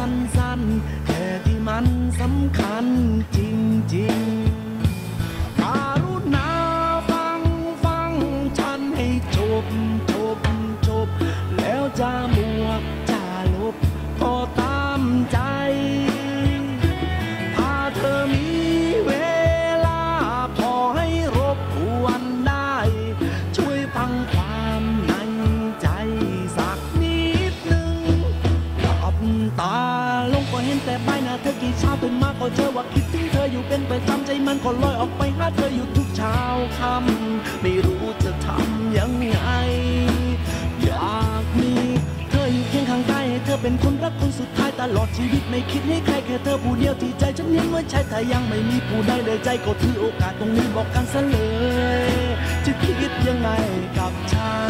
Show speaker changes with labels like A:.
A: สั้นๆ แต่ที่มันสำคัญจริงๆ แต่ใบหน้าเธอกี่เช้าตื่นมาก็เจอว่าคิดถึงเธออยู่เป็นประจำใจมันก็ลอยออกไปหาเธออยู่ทุกเช้าค่ำไม่รู้จะทำยังไง อยากมีเธออยู่เคียงข้างกายให้เธอเป็นคนรักคนสุดท้ายตลอดชีวิตไม่คิดให้ใครแค่เธอผู้เดียวที่ใจฉันเห็นว่าใช่ถ้ายังไม่มีผู้ใดเลยใจก็ถือโอกาสตรงนี้บอกกันซะเลยจะคิดยังไงกับฉัน